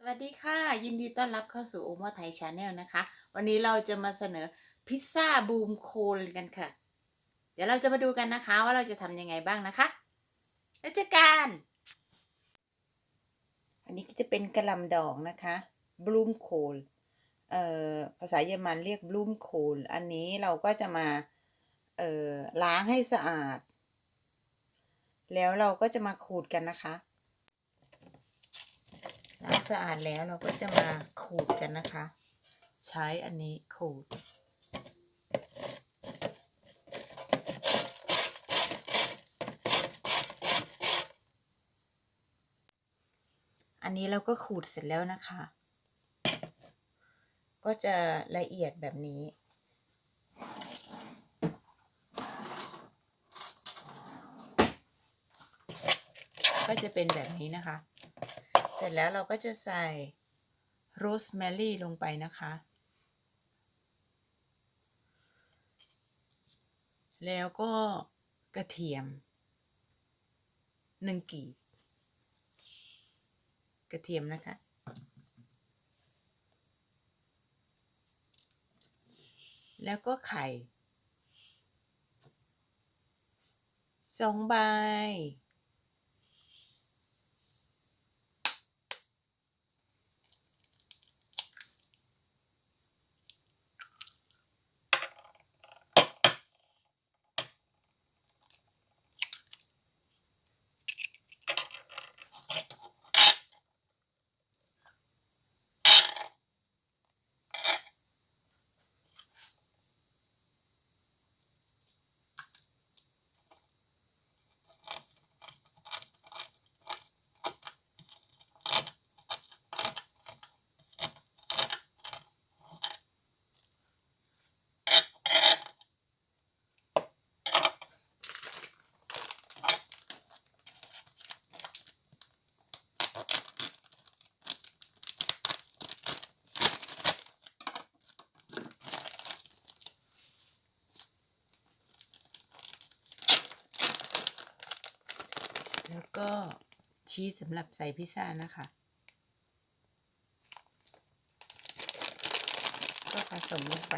สวัสดีค่ะ ยินดีต้อนรับเข้าสู่โอม a ไทยชาแนลนะคะ วันนี้เราจะมาเสนอพิซซ่าบูมโคนกันค่ะ เดี๋ยวเราจะมาดูกันนะคะว่าเราจะทำยังไงบ้างนะคะแล้วเจอกันอันนี้ก็จะเป็นกระลำดอกนะคะบลูมโคนเอ่อภาษาเยอรมันเรียกบลูมโคนอันนี้เราก็จะมาเอ่อล้างให้สะอาด แล้วเราก็จะมาขูดกันนะคะ ล้างสะอาดแล้วเราก็จะมาขูดกันนะคะ ใช้อันนี้ขูด อันนี้เราก็ขูดเสร็จแล้วนะคะ ก็จะละเอียดแบบนี้ก็จะเป็นแบบนี้นะคะ เสร็จแล้วเราก็จะใส่โรสแมรี่ลงไปนะคะ แล้วก็กระเทียมหนึ่งกีบกระเทียมนะคะ แล้วก็ไข่สองใบ ก็ชีสสำหรับใส่พิซซ่านะคะ ก็ผสมลงไป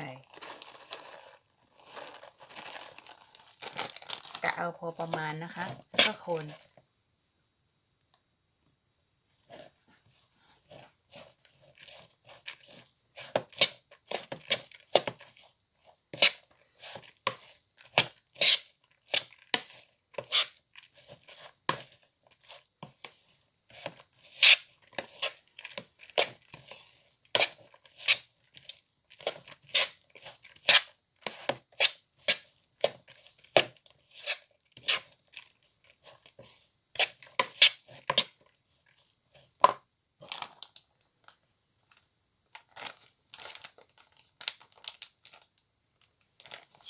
กะเอาพอประมาณนะคะแล้วก็คน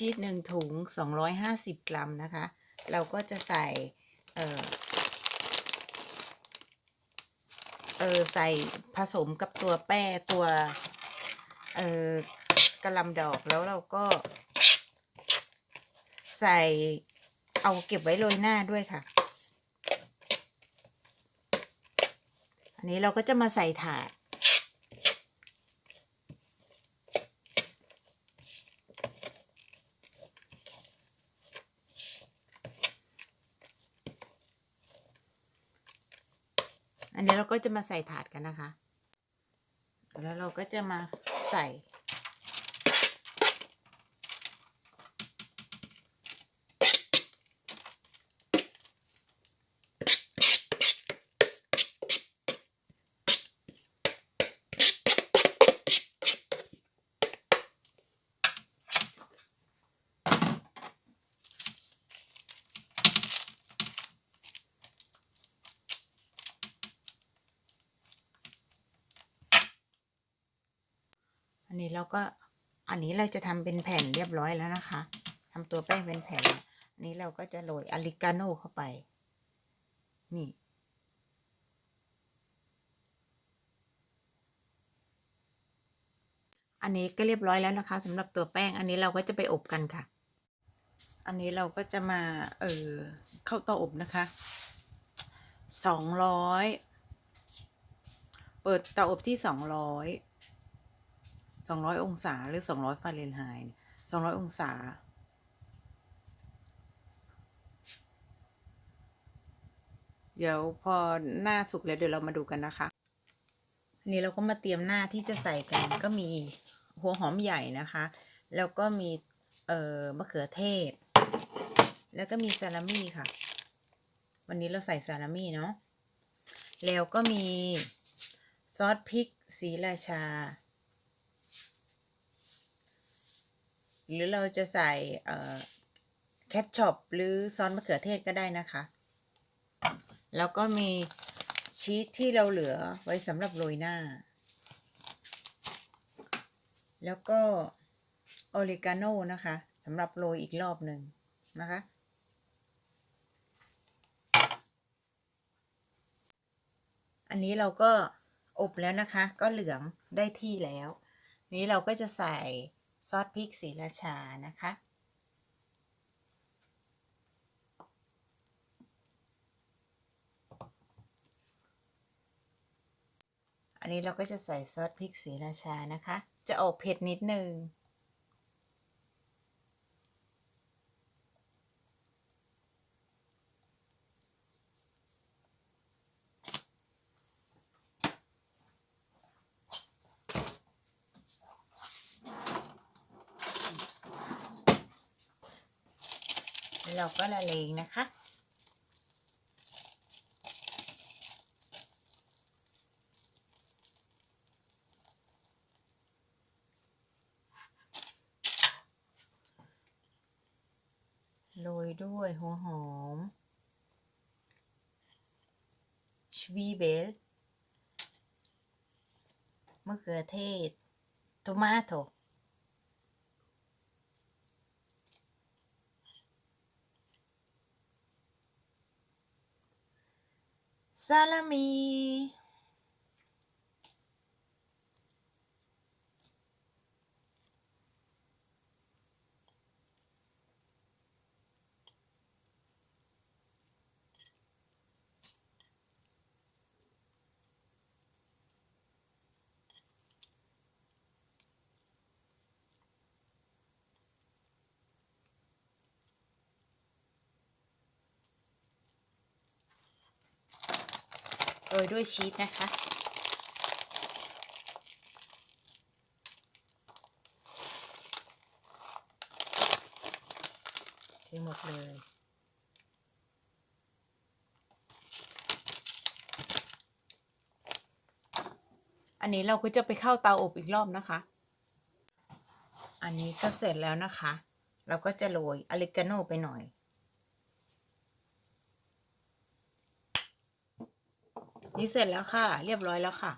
ชีสหนึ่งถุง 250 กรัมนะคะ เราก็จะใส่ เออเออใส่ผสมกับตัวแป้ตัว เออกระลำดอกแล้วเราก็ ใส่เอาเก็บไว้โรยหน้าด้วยค่ะ อันนี้เราก็จะมาใส่ถาด อันนี้เราก็จะมาใส่ถาดกันนะคะ แล้วเราก็จะมาใส่ อันนี้เราก็อันนี้เราจะทำเป็นแผ่นเรียบร้อยแล้วนะคะทำตัวแป้งเป็นแผ่น อันนี้เราก็จะโรยอลิกาโน่เข้าไป นี่อันนี้ก็เรียบร้อยแล้วนะคะสำหรับตัวแป้งอันนี้เราก็จะไปอบกันค่ะ อันนี้เราก็จะมาเออเข้าเตาอบนะคะสองร้อยเปิดเตาอบที่สองร้อย สองร้อยองศาหรือสองร้อยฟาเรนไฮต์สองร้อยองศา เดี๋ยวพอหน้าสุกแล้วเดี๋ยวเรามาดูกันนะคะนนี้เราก็มาเตรียมหน้าที่จะใส่กัน ก็มีหัวหอมใหญ่นะคะ แล้วก็มีเอ่อมะเขือเทศ แล้วก็มีซาลามี่ค่ะ วันนี้เราใส่ซาลามี่เนาะแล้วก็มีซอสพริกสีราชา หรือเราจะใส่แคทช็อปหรือซอสมะเขือเทศก็ได้นะคะ แล้วก็มีชีสที่เราเหลือไว้สำหรับโรยหน้า แล้วก็ออริกาโนนะคะสำหรับโรยอีกรอบหนึ่งนะคะ อันนี้เราก็อบแล้วนะคะ ก็เหลืองได้ที่แล้ว นี้เราก็จะใส่ ซอสพริกสีราชานะคะ อันนี้เราก็จะใส่ซอสพริกสีราชานะคะ จะออกเผ็ดนิดนึง เราก็ละเลงนะคะ โรยด้วยหัวหอมชวีเบลมะเขือเทศโทมาโต ซาลามี โรยด้วยชีสนะคะ เทหมดเลย อันนี้เราก็จะไปเข้าเตาอบอีกรอบนะคะ อันนี้ก็เสร็จแล้วนะคะ เราก็จะโรยอเลกาโนไปหน่อย นี่เสร็จแล้วค่ะ เรียบร้อยแล้วค่ะ